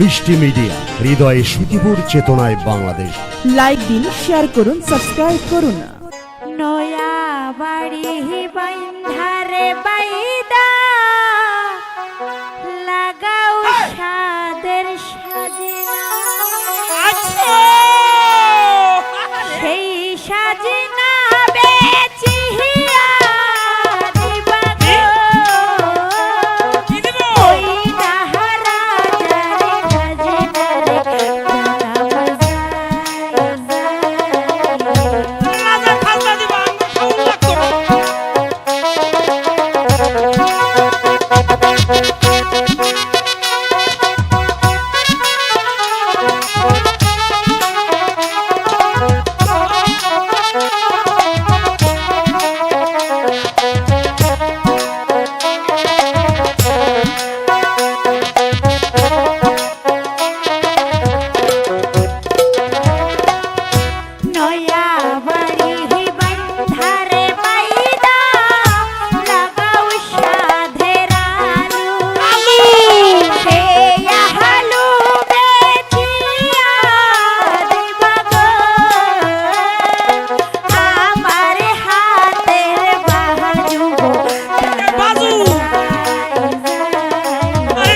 মিষ্টি মিডিয়া হৃদয়ে সুখীপুর চেতনায় বাংলাদেশ। লাইক দিন শেয়ার করুন সাবস্ক্রাইব করুন। নয়া বাড়ি বাইন্ধারে বাইদা।